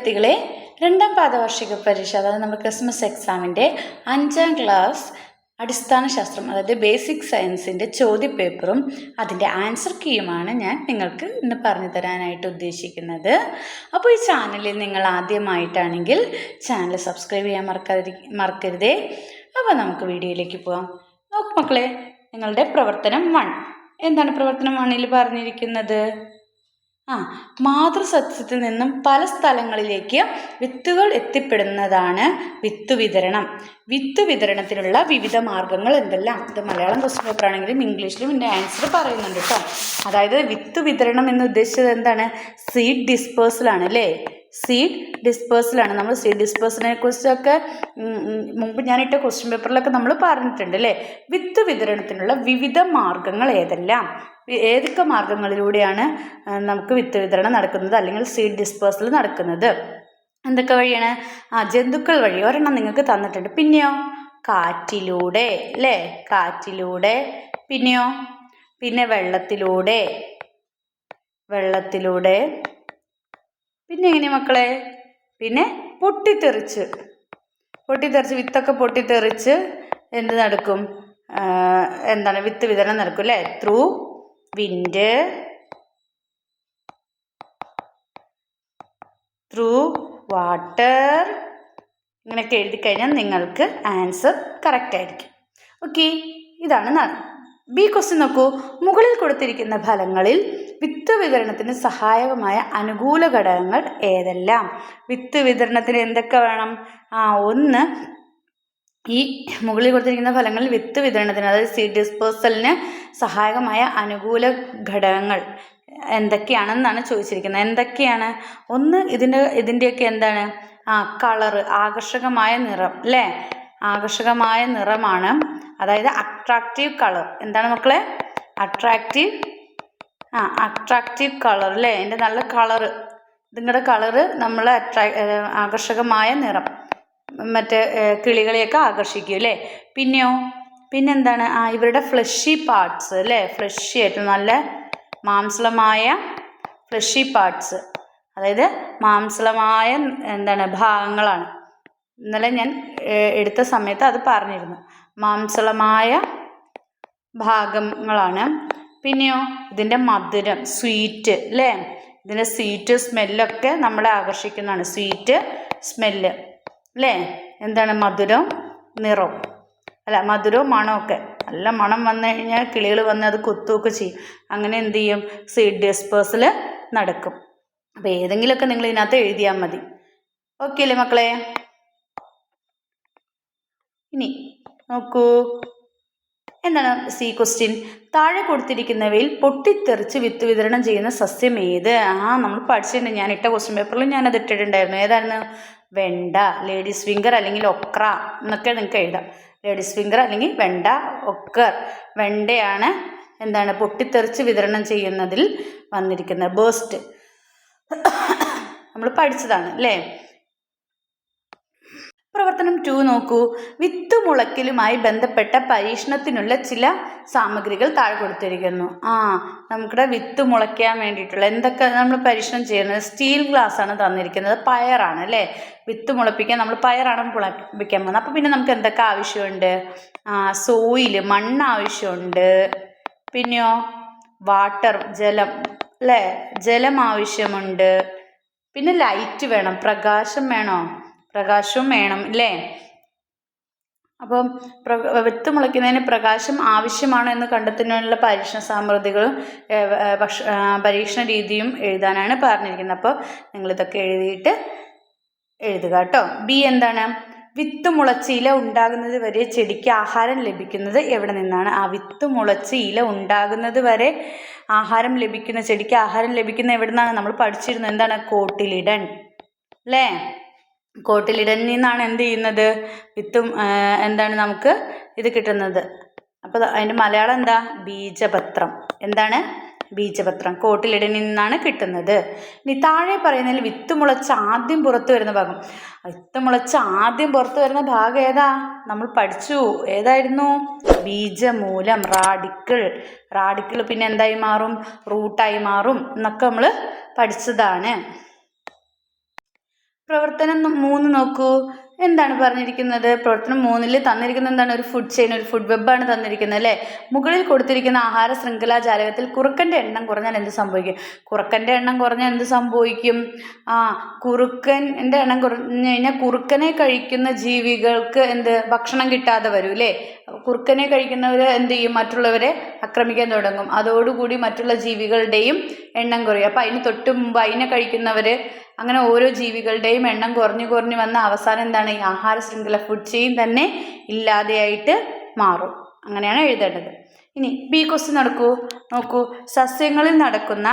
വിദ്യാർത്ഥികളെ രണ്ടാം പാദവാർഷിക പരീക്ഷ അതായത് നമ്മൾ ക്രിസ്മസ് എക്സാമിന്റെ അഞ്ചാം ക്ലാസ് അടിസ്ഥാന ശാസ്ത്രം അതായത് ബേസിക് സയൻസിന്റെ ചോദ്യപേപ്പറും അതിന്റെ ആൻസർ കീയുമാണ് ഞാൻ നിങ്ങൾക്ക് ഇന്ന് പറഞ്ഞു തരാനായിട്ട് ഉദ്ദേശിക്കുന്നത്. അപ്പോൾ ഈ ചാനലിൽ നിങ്ങൾ ആദ്യമായിട്ടാണെങ്കിൽ ചാനൽ സബ്സ്ക്രൈബ് ചെയ്യാൻ മറക്കാതിരി മറക്കരുതേ. അപ്പോൾ നമുക്ക് വീഡിയോയിലേക്ക് പോകാം നോക്ക് മക്കളെ നിങ്ങളുടെ പ്രവർത്തനം വൺ എന്താണ് പ്രവർത്തനം വണ്ണിൽ പറഞ്ഞിരിക്കുന്നത്? ആ മാതൃസസ്യത്തിൽ നിന്നും പല സ്ഥലങ്ങളിലേക്ക് വിത്തുകൾ എത്തിപ്പെടുന്നതാണ് വിത്ത് വിതരണം. വിത്ത് വിതരണത്തിനുള്ള വിവിധ മാർഗങ്ങൾ എന്തെല്ലാം? ഇത് മലയാളം ക്വസ്റ്റ്യൻ പേപ്പർ ആണെങ്കിലും ഇംഗ്ലീഷിലും ഇതിന്റെ ആൻസർ പറയുന്നുണ്ട് കേട്ടോ അതായത് വിത്ത് വിതരണം എന്ന് ഉദ്ദേശിച്ചത് എന്താണ്? സീഡ് ഡിസ്പേഴ്സലാണ് അല്ലേ? സീഡ് ഡിസ്പേഴ്സലാണ് നമ്മൾ സീഡ് ഡിസ്പേഴ്സലിനെ കുറിച്ചൊക്കെ മുമ്പ് ഞാനിട്ട ക്വസ്റ്റ്യൻ പേപ്പറിലൊക്കെ നമ്മൾ പറഞ്ഞിട്ടുണ്ട് അല്ലേ? വിത്ത് വിതരണത്തിനുള്ള വിവിധ മാർഗങ്ങൾ ഏതെല്ലാം? ഏതൊക്കെ മാർഗങ്ങളിലൂടെയാണ് നമുക്ക് വിത്ത് വിതരണം നടക്കുന്നത് അല്ലെങ്കിൽ സീഡ് ഡിസ്പേഴ്സൽ നടക്കുന്നത്? എന്തൊക്കെ വഴിയാണ്? ആ ജന്തുക്കൾ വഴി ഒരെണ്ണം നിങ്ങൾക്ക് തന്നിട്ടുണ്ട്. പിന്നെയോ? കാറ്റിലൂടെ അല്ലേ? കാറ്റിലൂടെ പിന്നെയോ? പിന്നെ വെള്ളത്തിലൂടെ വെള്ളത്തിലൂടെ പിന്നെ എങ്ങനെയാ മക്കളെ? പിന്നെ പൊട്ടിത്തെറിച്ച്. പൊട്ടിത്തെറിച്ച് വിത്തൊക്കെ പൊട്ടിത്തെറിച്ച് എന്ത് നടക്കും? എന്താണ് വിത്ത് വിതരണം നടക്കും അല്ലേ? ത്രൂ വിൻഡ് ത്രൂ വാട്ടർ ഇങ്ങനെയൊക്കെ എഴുതി കഴിഞ്ഞാൽ നിങ്ങൾക്ക് ആൻസർ കറക്റ്റ് ആയിരിക്കും. ഓക്കെ ഇതാണ് ബി ക്വസ്റ്റ്യൻ നോക്കൂ. മുകളിൽ കൊടുത്തിരിക്കുന്ന ഫലങ്ങളിൽ വിത്ത് വിതരണത്തിന് സഹായകമായ അനുകൂല ഘടകങ്ങൾ ഏതെല്ലാം? വിത്ത് വിതരണത്തിന് എന്തൊക്കെ വേണം? ആ ഒന്ന് ഈ മുകളിൽ കൊടുത്തിരിക്കുന്ന ഫലങ്ങളിൽ വിത്ത് വിതരണത്തിന് അതായത് സീഡ് ഡിസ്പേഴ്സലിന് സഹായകമായ അനുകൂല ഘടകങ്ങൾ എന്തൊക്കെയാണെന്നാണ് ചോദിച്ചിരിക്കുന്നത്. എന്തൊക്കെയാണ്? ഒന്ന് ഇതിന്റെ ഇതിന്റെയൊക്കെ എന്താണ്? ആ കളറ് ആകർഷകമായ നിറം അല്ലേ? ആകർഷകമായ നിറമാണ്. അതായത് അട്രാക്റ്റീവ് കളർ എന്താണ് മക്കളെ? അട്രാക്റ്റീവ് ആ അട്രാക്റ്റീവ് കളർ അല്ലേ അതിന്റെ നല്ല കളറ് ഇതിങ്ങളുടെ കളറ് നമ്മൾ അട്രാ ആകർഷകമായ നിറം. മറ്റേ കിളികളെയൊക്കെ ആകർഷിക്കും അല്ലേ പിന്നെയോ? പിന്നെന്താണ്? ആ ഇവരുടെ ഫ്ലഷി പാർട്സ് അല്ലേ ഫ്ലഷി ആയിട്ട് നല്ല മാംസളമായ ഫ്ലഷി പാർട്സ് അതായത് മാംസളമായ എന്താണ് ഭാഗങ്ങളാണ്. ഇന്നലെ ഞാൻ എടുത്ത സമയത്ത് അത് പറഞ്ഞിരുന്നു. മാംസളമായ ഭാഗങ്ങളാണ്. പിന്നെയോ? ഇതിന്റെ മധുരം സ്വീറ്റ് അല്ലേ ഇതിന്റെ സ്വീറ്റ് സ്മെല്ലൊക്കെ നമ്മളെ ആകർഷിക്കുന്നതാണ്. സ്വീറ്റ് സ്മെല്ല് അല്ലേ എന്താണ് മധുരം? നിറം. അല്ല മധുരവും മണമൊക്കെ നല്ല മണം വന്നു കഴിഞ്ഞാൽ കിളികൾ വന്ന് അത് കുത്തുമൊക്കെ ചെയ്യും. അങ്ങനെ എന്ത് ചെയ്യും? സീഡ് ഡിസ്പേഴ്സൽ നടക്കും. അപ്പോൾ ഏതെങ്കിലുമൊക്കെ നിങ്ങൾ ഇതിനകത്ത് എഴുതിയാൽ മതി. ഓക്കെ അല്ലേ മക്കളെ? ഇനി നോക്കൂ. എന്താണ് സി ക്വസ്റ്റ്യൻ താഴെ കൊടുത്തിരിക്കുന്നവയിൽ പൊട്ടിത്തെറിച്ച് വിത്ത് വിതരണം ചെയ്യുന്ന സസ്യം ഏത്? ആ നമ്മൾ പഠിച്ചിട്ടുണ്ട്. ഞാൻ ഇട്ട ക്വസ്റ്റ്യൻ പേപ്പറിൽ ഞാനത് ഇട്ടിട്ടുണ്ടായിരുന്നു. ഏതായിരുന്നു? വെണ്ട ലേഡീസ് ഫിംഗർ അല്ലെങ്കിൽ ഒക്ര എന്നൊക്കെ നിങ്ങൾക്ക് എഴുതാം. ലേഡീസ് ഫിംഗർ അല്ലെങ്കിൽ വെണ്ട ഒക്കർ വെണ്ടയാണ് എന്താണ്? പൊട്ടിത്തെറിച്ച് വിതരണം ചെയ്യുന്നതിൽ വന്നിരിക്കുന്നത്. ബേസ്റ്റ് നമ്മൾ പഠിച്ചതാണ് അല്ലേ? പ്രവർത്തനം ടു നോക്കൂ. വിത്ത് മുളയ്ക്കലുമായി ബന്ധപ്പെട്ട പരീക്ഷണത്തിനുള്ള ചില സാമഗ്രികൾ താഴെ കൊടുത്തിരിക്കുന്നു. ആ നമുക്കിവിടെ വിത്ത് മുളയ്ക്കാൻ വേണ്ടിയിട്ടുള്ള എന്തൊക്കെ നമ്മൾ പരീക്ഷണം ചെയ്യുന്നത്? സ്റ്റീൽ ഗ്ലാസ് ആണ് തന്നിരിക്കുന്നത്. പയറാണ് അല്ലേ? വിത്ത് മുളപ്പിക്കാൻ നമ്മൾ പയറാണ് മുളപ്പിക്കാൻ പോകുന്നത്. അപ്പോൾ പിന്നെ നമുക്ക് എന്തൊക്കെ ആവശ്യമുണ്ട്? ആ സോയിൽ മണ്ണ് ആവശ്യമുണ്ട്. പിന്നെയോ? വാട്ടർ ജലം അല്ലേ? ജലം ആവശ്യമുണ്ട്. പിന്നെ ലൈറ്റ് വേണം. പ്രകാശം വേണോ? പ്രകാശവും വേണം അല്ലേ അപ്പം പ്ര വിത്ത് മുളയ്ക്കുന്നതിന് പ്രകാശം ആവശ്യമാണ് എന്ന് കണ്ടെത്തുന്നതിനുള്ള പരീക്ഷണ ഏഹ്, ഭക്ഷ പരീക്ഷണ രീതിയും എഴുതാനാണ് പറഞ്ഞിരിക്കുന്നത്. അപ്പോൾ നിങ്ങളിതൊക്കെ എഴുതിയിട്ട് എഴുതുക കേട്ടോ. ബി എന്താണ്? വിത്ത് മുളച്ച് ഇല ഉണ്ടാകുന്നത് വരെ ചെടിക്ക് ആഹാരം ലഭിക്കുന്നത് എവിടെ നിന്നാണ്? ആ വിത്ത് മുളച്ച് ഇല ഉണ്ടാകുന്നത് വരെ ആഹാരം ലഭിക്കുന്ന ചെടിക്ക് ആഹാരം ലഭിക്കുന്ന എവിടെ നിന്നാണ്? നമ്മൾ പഠിച്ചിരുന്നത് എന്താണ്? കോട്ടിലിടൻ അല്ലേ കോട്ടിലിടനിൽ നിന്നാണ് എന്ത് ചെയ്യുന്നത്? വിത്തും എന്താണ് നമുക്ക് ഇത് കിട്ടുന്നത്? അപ്പോൾ അതിന്റെ മലയാളം എന്താ? ബീജപത്രം. എന്താണ്? ബീജപത്രം. കോട്ടിലിടലിൽ നിന്നാണ് കിട്ടുന്നത്. ഇനി താഴെ പറയുന്നതിൽ വിത്ത് മുളച്ച് ആദ്യം പുറത്തു വരുന്ന ഭാഗം. വിത്ത് മുളച്ച് ആദ്യം പുറത്തു വരുന്ന ഭാഗം ഏതാ? നമ്മൾ പഠിച്ചു. ഏതായിരുന്നു? ബീജമൂലം റാഡിക്കിൾ. റാഡിക്കിൾ പിന്നെ എന്തായി മാറും? റൂട്ടായി മാറും. എന്നൊക്കെ നമ്മൾ പഠിച്ചതാണ്. പ്രവർത്തനം മൂന്ന് നോക്കൂ. എന്താണ് പറഞ്ഞിരിക്കുന്നത്? പ്രവർത്തനം മൂന്നിൽ തന്നിരിക്കുന്നത് എന്താണ്? ഒരു ഫുഡ് ചെയിൻ ഒരു ഫുഡ് വെബാണ് തന്നിരിക്കുന്നത് അല്ലേ? മുകളിൽ കൊടുത്തിരിക്കുന്ന ആഹാര ശൃംഖലാ ജാലകത്തിൽ കുറുക്കന്റെ എണ്ണം കുറഞ്ഞാൽ എന്ത് സംഭവിക്കും? കുറുക്കന്റെ എണ്ണം കുറഞ്ഞാൽ എന്ത് സംഭവിക്കും? ആ കുറുക്കന്റെ എണ്ണം കുറഞ്ഞു കഴിഞ്ഞാൽ കുറുക്കനെ കഴിക്കുന്ന ജീവികൾക്ക് എന്ത്? ഭക്ഷണം കിട്ടാതെ വരും അല്ലേ? കുറുക്കനെ കഴിക്കുന്നവർ എന്ത് ചെയ്യും? മറ്റുള്ളവരെ ആക്രമിക്കാൻ തുടങ്ങും. അതോടുകൂടി മറ്റുള്ള ജീവികളുടെയും എണ്ണം കുറയും. അപ്പോൾ അതിന് തൊട്ട് മുമ്പ് അതിനെ കഴിക്കുന്നവർ അങ്ങനെ ഓരോ ജീവികളുടെയും എണ്ണം കുറഞ്ഞു കുറഞ്ഞു വന്ന അവസാനം എന്താണ്? ഈ ആഹാര ശൃംഖല ഫുഡ് ചെയിൻ തന്നെ ഇല്ലാതെയായിട്ട് മാറും. അങ്ങനെയാണ് എഴുതേണ്ടത്. ഇനി ബി ക്വസ്റ്റ്യൻ നടക്കൂ. നോക്കൂ. സസ്യങ്ങളിൽ നടക്കുന്ന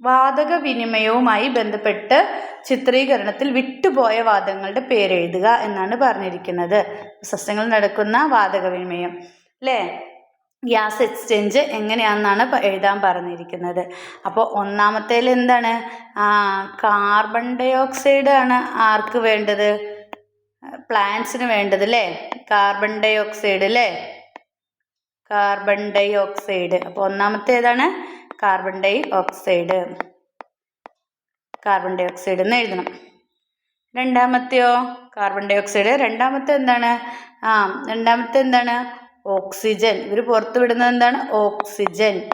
വാതക വിനിമയവുമായി ബന്ധപ്പെട്ട് ചിത്രീകരണത്തിൽ വിട്ടുപോയ വാദങ്ങളുടെ പേരെഴുതുക എന്നാണ് പറഞ്ഞിരിക്കുന്നത്. സസ്യങ്ങളിൽ നടക്കുന്ന വാതക വിനിമയം അല്ലേ ഗ്യാസ് എക്സ്ചേഞ്ച് എങ്ങനെയാണെന്നാണ് എഴുതാൻ പറഞ്ഞിരിക്കുന്നത്. അപ്പോൾ ഒന്നാമത്തേൽ എന്താണ്? കാർബൺ ഡൈ ഓക്സൈഡ് ആണ് ആർക്ക് വേണ്ടത്? പ്ലാന്റ്സിന് വേണ്ടത് അല്ലേ കാർബൺ ഡൈ ഓക്സൈഡ് അല്ലേ കാർബൺ ഡൈ ഓക്സൈഡ് അപ്പോൾ ഒന്നാമത്തെ ഏതാണ്? Carbon dioxide carbon dioxide എന്ന് എഴുതണം. രണ്ടാമത്തെയോ? കാർബൺ ഡൈ ഓക്സൈഡ് രണ്ടാമത്തെ എന്താണ്? ആ രണ്ടാമത്തെ എന്താണ്? ഓക്സിജൻ. ഇവർ പുറത്തു വിടുന്നത് എന്താണ്? ഓക്സിജൻ.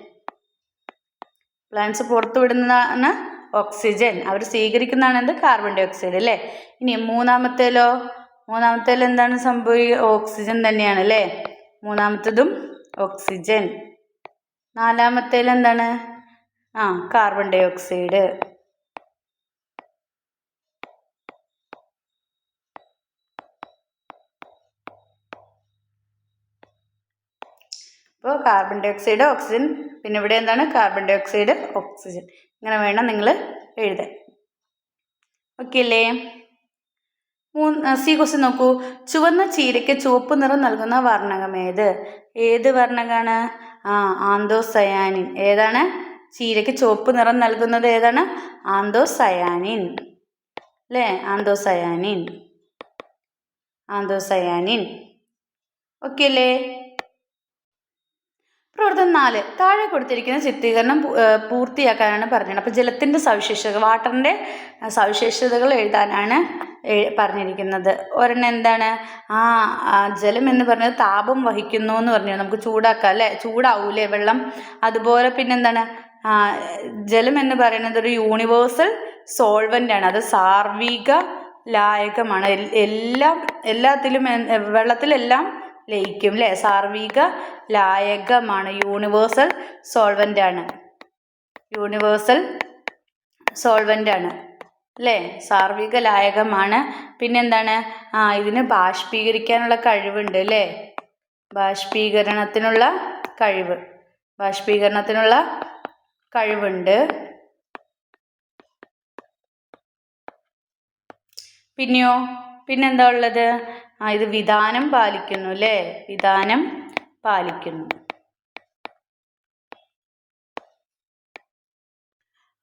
പ്ലാന്റ്സ് പുറത്തു വിടുന്നതാണ് ഓക്സിജൻ. അവർ സ്വീകരിക്കുന്നതാണ് എന്ത്? കാർബൺ ഡൈ ഓക്സൈഡ് അല്ലേ? ഇനി മൂന്നാമത്തേലോ? മൂന്നാമത്തേൽ എന്താണ് സംഭവിക്കുക ഓക്സിജൻ തന്നെയാണ് അല്ലേ? മൂന്നാമത്തതും ഓക്സിജൻ. നാലാമത്തേൽ എന്താണ്? ആ കാർബൺ ഡൈ ഓക്സൈഡ് അപ്പോൾ കാർബൺ ഡൈ ഓക്സൈഡ് ഓക്സിജൻ പിന്നെ ഇവിടെ എന്താണ്? കാർബൺ ഡൈ ഓക്സൈഡ് ഓക്സിജൻ ഇങ്ങനെ വേണം നിങ്ങൾ എഴുതാൻ. ഓക്കെ അല്ലേ മൂന്ന് സി ക്വസ്റ്റ്യൻ നോക്കൂ. ചുവന്ന ചീരയ്ക്ക് ചുവപ്പ് നിറം നൽകുന്ന വർണകം ഏത്? ഏത് വർണകാണ്? ആ ആന്തോസയാനിൻ. ഏതാണ്? ചീരയ്ക്ക് ചുവപ്പ് നിറം നൽകുന്നത് ഏതാണ്? ആന്തോസയാനിൻ. അല്ലേ ആന്തോസയാനിൻ. ആന്തോസയാനിൻ. ഓക്കെ അല്ലേ പ്രവർത്തനം നാല്. താഴെ കൊടുത്തിരിക്കുന്ന ചിത്രീകരണം പൂർത്തിയാക്കാനാണ് പറഞ്ഞത്. അപ്പോൾ ജലത്തിന്റെ സവിശേഷത വാട്ടറിന്റെ സവിശേഷതകൾ എഴുതാനാണ് പറഞ്ഞിരിക്കുന്നത്. ഒരെണ്ണം എന്താണ്? ആ ജലം എന്ന് പറഞ്ഞത് താപം വഹിക്കുന്നു എന്ന് പറഞ്ഞു. നമുക്ക് ചൂടാക്കാം അല്ലേ? ചൂടാവൂലേ വെള്ളം? അതുപോലെ പിന്നെന്താണ്? ജലം എന്ന് പറയുന്നത് ഒരു യൂണിവേഴ്സൽ സോൾവന്റ് ആണ് അത് സാർവിക ലായകമാണ് എല്ലാം എല്ലാത്തിലും വെള്ളത്തിലെല്ലാം ലയിക്കും അല്ലേ സാർവിക ലായകമാണ്. യൂണിവേഴ്സൽ സോൾവന്റ് ആണ്. യൂണിവേഴ്സൽ സോൾവന്റ് ആണ്. അല്ലേ സാർവിക ലായകമാണ്. പിന്നെന്താണ്? ആ ഇതിന് ബാഷ്പീകരിക്കാനുള്ള കഴിവുണ്ട് അല്ലേ ബാഷ്പീകരണത്തിനുള്ള കഴിവ്. ബാഷ്പീകരണത്തിനുള്ള കഴിവുണ്ട്. പിന്നെയോ? പിന്നെന്താ ഉള്ളത്? ആ ഇത് വിധാനം പാലിക്കുന്നു അല്ലേ? വിധാനം പാലിക്കുന്നു.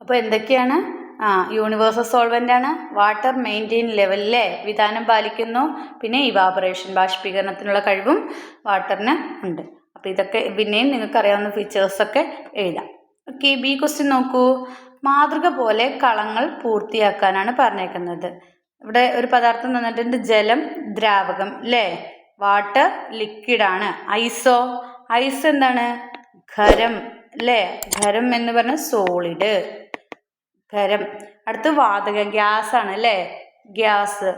അപ്പോൾ എന്തൊക്കെയാണ്? ആ യൂണിവേഴ്സൽ സോൾവന്റ് ആണ്. വാട്ടർ മെയിന്റെയിൻ ലെവലിലെ വിധാനം പാലിക്കുന്നു. പിന്നെ ഇവാപറേഷൻ ബാഷ്പീകരണത്തിനുള്ള കഴിവും വാട്ടറിന് ഉണ്ട്. അപ്പോൾ ഇതൊക്കെ പിന്നെയും നിങ്ങൾക്ക് അറിയാവുന്ന ഫീച്ചേഴ്സൊക്കെ എഴുതാം. ഓക്കെ ബി ക്വസ്റ്റ്യൻ നോക്കൂ. മാതൃക പോലെ കളങ്ങൾ പൂർത്തിയാക്കാനാണ് പറഞ്ഞേക്കുന്നത്. ഇവിടെ ഒരു പദാർത്ഥം തന്നിട്ടുണ്ട് ജലം ദ്രാവകം അല്ലേ വാട്ടർ ലിക്വിഡാണ് ഐസോ. ഐസ് എന്താണ്? ഖരം അല്ലേ ഖരം എന്ന് പറഞ്ഞാൽ സോളിഡ് ഖരം. അടുത്ത് വാതകം ഗ്യാസ് ആണ് അല്ലേ ഗ്യാസ്.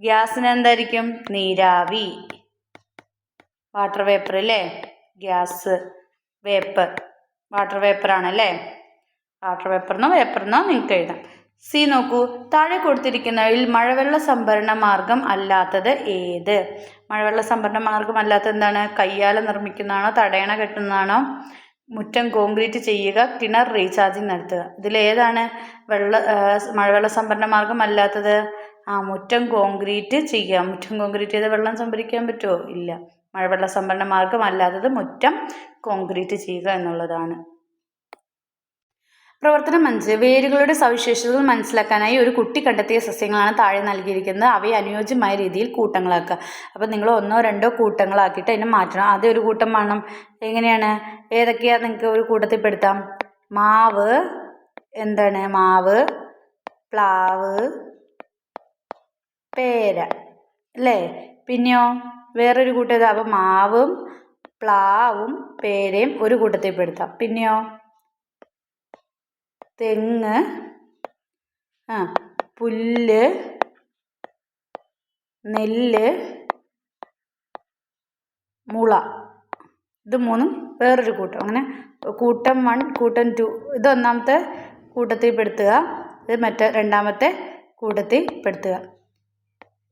ഗ്യാസിന് എന്തായിരിക്കും? നീരാവി. വാട്ടർ വേപ്പർ അല്ലേ ഗ്യാസ്. വേപ്പർ വാട്ടർ വേപ്പർ ആണ് അല്ലേ വാട്ടർ വേപ്പറിനോ വേപ്പറിനോ നിങ്ങൾക്ക് എഴുതാം. സി നോക്കൂ. താഴെ കൊടുത്തിരിക്കുന്നതിൽ മഴവെള്ള സംഭരണ മാർഗം അല്ലാത്തത് ഏത്? മഴവെള്ള സംഭരണ മാർഗം അല്ലാത്തത് എന്താണ്? കയ്യാല നിർമ്മിക്കുന്നതാണോ? തടയണ കെട്ടുന്നതാണോ? മുറ്റം കോൺക്രീറ്റ് ചെയ്യുക കിണർ റീചാർജിങ് നടത്തുക. ഇതിലേതാണ് വെള്ള മഴവെള്ള സംഭരണ മാർഗം അല്ലാത്തത്? ആ മുറ്റം കോൺക്രീറ്റ് ചെയ്യുക. മുറ്റം കോൺക്രീറ്റ് ചെയ്ത് വെള്ളം സംഭരിക്കാൻ പറ്റുമോ? ഇല്ല. മഴവെള്ള സംഭരണ മാർഗം അല്ലാത്തത് മുറ്റം കോൺക്രീറ്റ് ചെയ്യുക എന്നുള്ളതാണ്. പ്രവർത്തനം അഞ്ച് വേരുകളുടെ സവിശേഷതകൾ മനസ്സിലാക്കാനായി ഒരു കുട്ടി കണ്ടെത്തിയ സസ്യങ്ങളാണ് താഴെ നൽകിയിരിക്കുന്നത്. അവയെ അനുയോജ്യമായ രീതിയിൽ കൂട്ടങ്ങളാക്കുക. അപ്പോൾ നിങ്ങൾ ഒന്നോ രണ്ടോ കൂട്ടങ്ങളാക്കിയിട്ട് അതിനെ മാറ്റണം. ആദ്യം ഒരു കൂട്ടം വേണം എങ്ങനെയാണ്? ഏതൊക്കെയാണ് നിങ്ങൾക്ക് ഒരു കൂട്ടത്തിൽ പെടുത്താം? മാവ്. എന്താണ് മാവ്? പ്ലാവ്. പേര. അല്ലേ? പിന്നെയോ? വേറൊരു കൂട്ടം ഏതാ? അപ്പോൾ മാവും പ്ലാവും പേരയും ഒരു കൂട്ടത്തിൽ പെടുത്താം. പിന്നെയോ? തെങ്ങ് ആ പുല്ല് നെല്ല് മുള. ഇത് മൂന്നും വേറൊരു കൂട്ടം. അങ്ങനെ കൂട്ടം വൺ കൂട്ടം ടു. ഇത് ഒന്നാമത്തെ കൂട്ടത്തിൽ പെടുത്തുക. ഇത് മറ്റേ രണ്ടാമത്തെ കൂട്ടത്തിൽ പെടുത്തുക.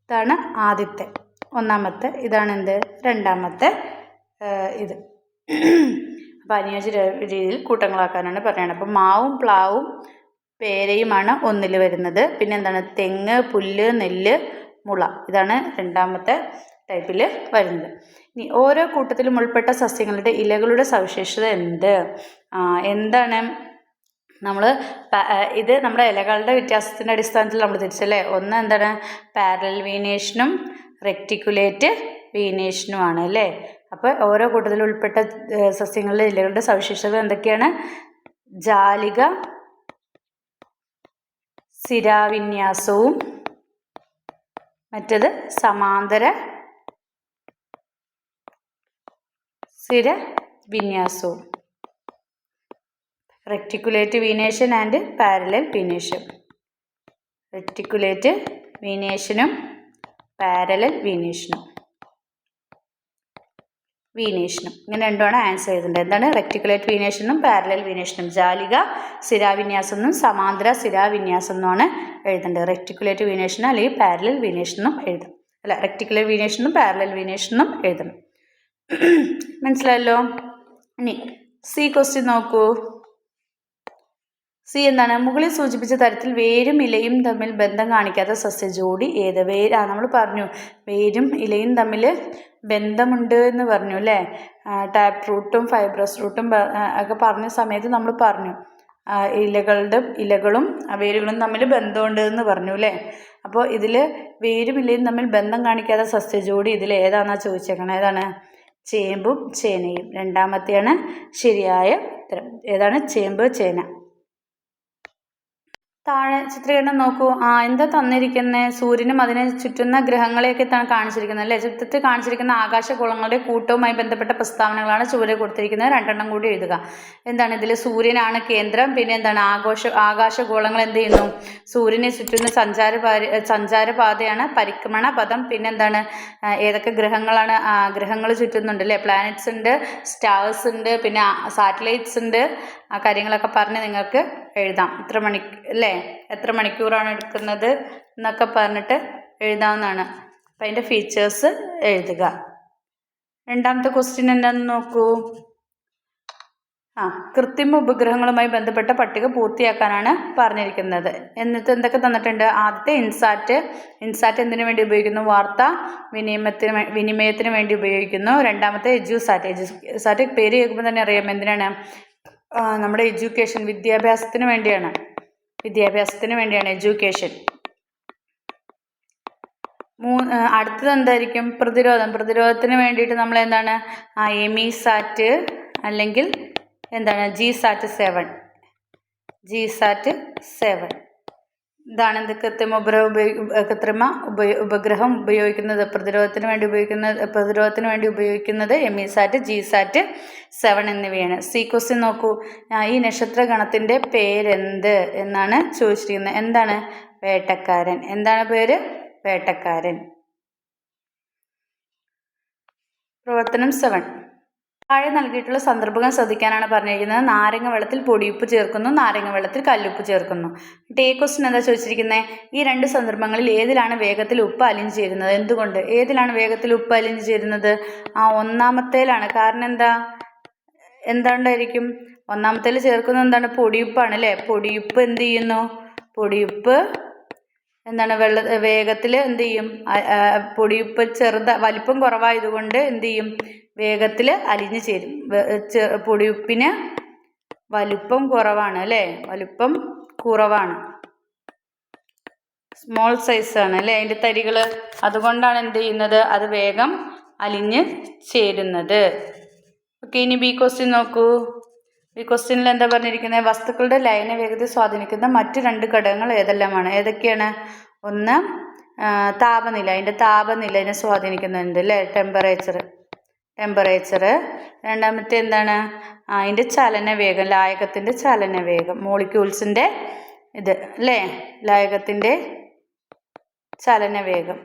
ഇതാണ് ആദ്യത്തെ. ഒന്നാമത്തെ. ഇതാണ് എന്ത്? രണ്ടാമത്തെ ഇത്. അപ്പോൾ രീതിയിൽ കൂട്ടങ്ങളാക്കാനാണ് പറയുന്നത്. അപ്പം മാവും പ്ലാവും പേരയുമാണ് ഒന്നിൽ വരുന്നത്. പിന്നെ എന്താണ്? തെങ്ങ് പുല്ല് നെല്ല് മുള. ഇതാണ് രണ്ടാമത്തെ ടൈപ്പിൽ വരുന്നത്. ഇനി ഓരോ കൂട്ടത്തിലും ഉൾപ്പെട്ട സസ്യങ്ങളുടെ ഇലകളുടെ സവിശേഷത എന്ത്? എന്താണ്? നമ്മൾ ഇത് നമ്മുടെ ഇലകളുടെ വ്യത്യാസത്തിന്റെ അടിസ്ഥാനത്തിൽ നമ്മൾ തിരിച്ചല്ലേ? ഒന്ന് എന്താണ്? പാരൽ വീനേഷനും റെക്ടിക്കുലേറ്റ് വീനേഷനുമാണ് അല്ലേ? അപ്പോൾ ഓരോ കൂട്ടത്തിൽ ഉൾപ്പെട്ട സസ്യങ്ങളിലെ ഇലകളുടെ സവിശേഷത എന്തൊക്കെയാണ്? ജാലിക സ്ഥിരാവിന്യാസവും മറ്റത് സമാന്തര സ്ഥിര വിന്യാസവും reticulate venation and parallel venation. Reticulate വീനേഷനും parallel വീനേഷനും. വീനേഷനും ഇങ്ങനെ രണ്ടുമാണ് ആൻസർ ചെയ്തിട്ടുണ്ട്. എന്താണ്? റെക്ടിക്കുലേറ്റ് വീനേഷനും പാരലൽ വീനേഷനും ജാലിക സിരാവിന്യാസം എന്നും സമാന്തര സിരാവിന്യാസം എന്നുമാണ് എഴുതേണ്ടത്. റെക്ടിക്കുലേറ്റ് വീനേഷനും അല്ലെങ്കിൽ പാരലൽ വീനേഷനും എഴുതാം. അല്ല റെക്ടിക്കുലേറ്റ് വീനേഷനും പാരലൽ വീനേഷനും എഴുതണം. മനസ്സിലായല്ലോ? ഇനി സി ക്വസ്റ്റ്യൻ നോക്കൂ. സി എന്താണ്? മുകളിൽ സൂചിപ്പിച്ച തരത്തിൽ വേരും ഇലയും തമ്മിൽ ബന്ധം കാണിക്കാത്ത സസ്യജോഡി ഏത്? വേരാ നമ്മൾ പറഞ്ഞു. വേരും ഇലയും തമ്മിൽ ബന്ധമുണ്ട് എന്ന് പറഞ്ഞു അല്ലേ? ടാപ്പ് റൂട്ടും ഫൈബ്രസ് റൂട്ടും ഒക്കെ പറഞ്ഞ സമയത്ത് നമ്മൾ പറഞ്ഞു. ഇലകളുടെ ഇലകളും വേരുകളും തമ്മിൽ ബന്ധമുണ്ട് എന്ന് പറഞ്ഞു അല്ലേ? അപ്പോൾ ഇതിൽ വേരും ഇലയും തമ്മിൽ ബന്ധം കാണിക്കാത്ത സസ്യജോടി ഇതിൽ ഏതാണെന്നാണ് ചോദിച്ചേക്കണം? ഏതാണ്? ചേമ്പും ചേനയും. രണ്ടാമത്തെയാണ് ശരിയായ ഉത്തരം. ഏതാണ്? ചേമ്പ് ചേന. താഴെ ചിത്രീകരണം നോക്കൂ. ആ എന്താ തന്നിരിക്കുന്നത് സൂര്യനും അതിനെ ചുറ്റുന്ന ഗ്രഹങ്ങളെയൊക്കെ കാണിച്ചിരിക്കുന്നത് അല്ലേ? ചിത്രത്തിൽ കാണിച്ചിരിക്കുന്ന ആകാശഗോളങ്ങളുടെ കൂട്ടവുമായി ബന്ധപ്പെട്ട പ്രസ്താവനകളാണ് ചുവടെ കൊടുത്തിരിക്കുന്നത്. രണ്ടെണ്ണം കൂടി എഴുതുക. എന്താണ് ഇതിൽ സൂര്യനാണ് കേന്ദ്രം? പിന്നെ എന്താണ് ആഘോഷ ആകാശഗോളങ്ങൾ എന്ത് ചെയ്യുന്നു? സൂര്യനെ ചുറ്റുന്ന സഞ്ചാര സഞ്ചാരപാതയാണ് പരിക്രമണ പദം. പിന്നെ എന്താണ്? ഏതൊക്കെ ഗ്രഹങ്ങളാണ് ഗ്രഹങ്ങൾ ചുറ്റുന്നുണ്ട് അല്ലേ? പ്ലാനറ്റ്സ് ഉണ്ട് സ്റ്റാർസ് ഉണ്ട് പിന്നെ സാറ്റലൈറ്റ്സ് ഉണ്ട്. ആ കാര്യങ്ങളൊക്കെ പറഞ്ഞ് നിങ്ങൾക്ക് എഴുതാം. ഇത്ര മണി അല്ലേ? എത്ര മണിക്കൂറാണ് എടുക്കുന്നത് എന്നൊക്കെ പറഞ്ഞിട്ട് എഴുതാവുന്നതാണ്. അപ്പം അതിന്റെ ഫീച്ചേഴ്സ് എഴുതുക. രണ്ടാമത്തെ ക്വസ്റ്റ്യൻ എന്താണെന്ന് നോക്കൂ. ആ കൃത്രിമ ഉപഗ്രഹങ്ങളുമായി ബന്ധപ്പെട്ട പട്ടിക പൂർത്തിയാക്കാനാണ് പറഞ്ഞിരിക്കുന്നത്. എന്നിട്ട് എന്തൊക്കെ തന്നിട്ടുണ്ട്? ആദ്യത്തെ ഇൻസാറ്റ് ഇൻസാറ്റ് എന്തിനു വേണ്ടി ഉപയോഗിക്കുന്നു? വാർത്ത വിനിമയത്തിന് വിനിമയത്തിന് വേണ്ടി ഉപയോഗിക്കുന്നു. രണ്ടാമത്തെ എജ്യൂസാറ്റ് എജ്യൂസാറ്റ് പേര് കേൾക്കുമ്പോൾ തന്നെ അറിയാം എന്തിനാണ്? നമ്മുടെ എഡ്യൂക്കേഷൻ വിദ്യാഭ്യാസത്തിന് വേണ്ടിയാണ്. വിദ്യാഭ്യാസത്തിന് വേണ്ടിയാണ് എഡ്യൂക്കേഷൻ മൂ അടുത്തത് എന്തായിരിക്കും? പ്രതിരോധം. പ്രതിരോധത്തിന് വേണ്ടിയിട്ട് നമ്മൾ എന്താണ്? എമി സാറ്റ് അല്ലെങ്കിൽ എന്താണ്? ജി സാറ്റ് സെവൻ ജി സാറ്റ് സെവൻ ഇതാണ് എന്ത് കൃത്രിമ ഉപഗ്രഹം ഉപയോഗി കൃത്രിമ ഉപയോ ഉപഗ്രഹം ഉപയോഗിക്കുന്നത് പ്രതിരോധത്തിന് വേണ്ടി ഉപയോഗിക്കുന്ന പ്രതിരോധത്തിന് വേണ്ടി ഉപയോഗിക്കുന്നത് എമി സാറ്റ് ജി സാറ്റ് സെവൻ എന്നിവയാണ്. സി ക്വസ്റ്റ്യൻ നോക്കൂ. ഈ നക്ഷത്ര ഗണത്തിന്റെ പേരെന്ത് എന്നാണ് ചോദിച്ചിരിക്കുന്നത്. എന്താണ്? വേട്ടക്കാരൻ. എന്താണ് പേര്? വേട്ടക്കാരൻ. പ്രവർത്തനം സെവൻ താഴെ നൽകിയിട്ടുള്ള സന്ദർഭങ്ങൾ ശ്രദ്ധിക്കാനാണ് പറഞ്ഞിരിക്കുന്നത്. നാരങ്ങ വെള്ളത്തിൽ പൊടിയുപ്പ് ചേർക്കുന്നു നാരങ്ങ വെള്ളത്തിൽ കല്ലുപ്പ് ചേർക്കുന്നു. ടേ ക്വസ്റ്റ്യൻ എന്താ ചോദിച്ചിരിക്കുന്നത് ഈ രണ്ട് സന്ദർഭങ്ങളിൽ ഏതിലാണ് വേഗത്തിൽ ഉപ്പ് അലിഞ്ഞു ചേരുന്നത്? എന്തുകൊണ്ട്? ഏതിലാണ് വേഗത്തിൽ ഉപ്പ് അലിഞ്ഞു ചേരുന്നത്? ആ ഒന്നാമത്തേലാണ്. കാരണം എന്താ? എന്താണ്ടായിരിക്കും? ഒന്നാമത്തേൽ ചേർക്കുന്നത് എന്താണ്? പൊടിയുപ്പാണ് അല്ലേ? പൊടിയുപ്പ് എന്ത് ചെയ്യുന്നു? പൊടിയുപ്പ് എന്താണ്? വെള്ള വേഗത്തിൽ എന്ത് ചെയ്യും? പൊടിയുപ്പ് ചെറുത വലിപ്പം കുറവായതുകൊണ്ട് എന്ത് ചെയ്യും? വേഗത്തിൽ അലിഞ്ഞു ചേരും. പൊടിയുപ്പിന് വലുപ്പം കുറവാണ് അല്ലേ? വലുപ്പം കുറവാണ്. സ്മോൾ സൈസാണ് അല്ലേ? അതിന്റെ തരികൾ അതുകൊണ്ടാണ് എന്ത് ചെയ്യുന്നത്? അത് വേഗം അലിഞ്ഞ് ചേരുന്നത്. ഓക്കെ ഇനി ബി ക്വസ്റ്റ്യൻ നോക്കൂ. ഈ ക്വസ്റ്റ്യനിൽ എന്താ പറഞ്ഞിരിക്കുന്നത്? വസ്തുക്കളുടെ ലയന വേഗത സ്വാധീനിക്കുന്ന മറ്റ് രണ്ട് ഘടകങ്ങൾ ഏതെല്ലാമാണ്? ഏതൊക്കെയാണ്? ഒന്ന് താപനില. അതിന്റെ താപനില അതിനെ സ്വാധീനിക്കുന്നുണ്ട് അല്ലേ? ടെമ്പറേച്ചർ ടെമ്പറേച്ചർ രണ്ടാമത്തെ എന്താണ്? അതിന്റെ ചലന വേഗം ലായകത്തിന്റെ ചലന വേഗം മോളിക്യൂൾസിന്റെ ഇത് അല്ലേ? ലായകത്തിന്റെ ചലന വേഗം.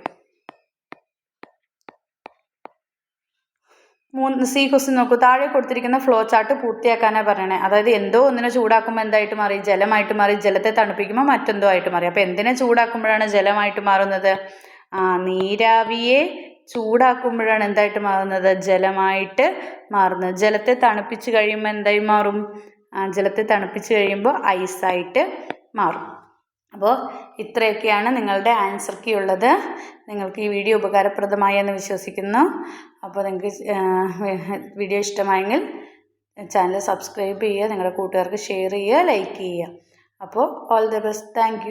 മൂന്ന് സി ക്വസ്റ്റ്യൻ നോക്കൂ. താഴെ കൊടുത്തിരിക്കുന്ന ഫ്ലോ ചാർട്ട് പൂർത്തിയാക്കാനാണ് പറയണേ. അതായത് എന്തോ ഒന്നിനെ ചൂടാക്കുമ്പോൾ എന്തായിട്ട് മാറി? ജലമായിട്ട് മാറി. ജലത്തെ തണുപ്പിക്കുമ്പോൾ മറ്റെന്തോ ആയിട്ട് മാറി. അപ്പോൾ എന്തിനെ ചൂടാക്കുമ്പോഴാണ് ജലമായിട്ട് മാറുന്നത്? നീരാവിയെ ചൂടാക്കുമ്പോഴാണ് എന്തായിട്ട് മാറുന്നത്? ജലമായിട്ട് മാറുന്നത്. ജലത്തെ തണുപ്പിച്ച് കഴിയുമ്പോൾ എന്തായി മാറും? ജലത്തെ തണുപ്പിച്ച് കഴിയുമ്പോൾ ഐസായിട്ട് മാറും. അപ്പോൾ ഇത്രയൊക്കെയാണ് നിങ്ങളുടെ ആൻസർ കീ ഉള്ളത്. നിങ്ങൾക്ക് ഈ വീഡിയോ ഉപകാരപ്രദമായി എന്ന് വിശ്വസിക്കുന്നു. അപ്പോൾ നിങ്ങൾക്ക് വീഡിയോ ഇഷ്ടമായെങ്കിൽ ചാനൽ സബ്സ്ക്രൈബ് ചെയ്യുക നിങ്ങളുടെ കൂട്ടുകാർക്ക് ഷെയർ ചെയ്യുക ലൈക്ക് ചെയ്യുക. അപ്പോൾ ഓൾ ദി ബെസ്റ്റ് താങ്ക്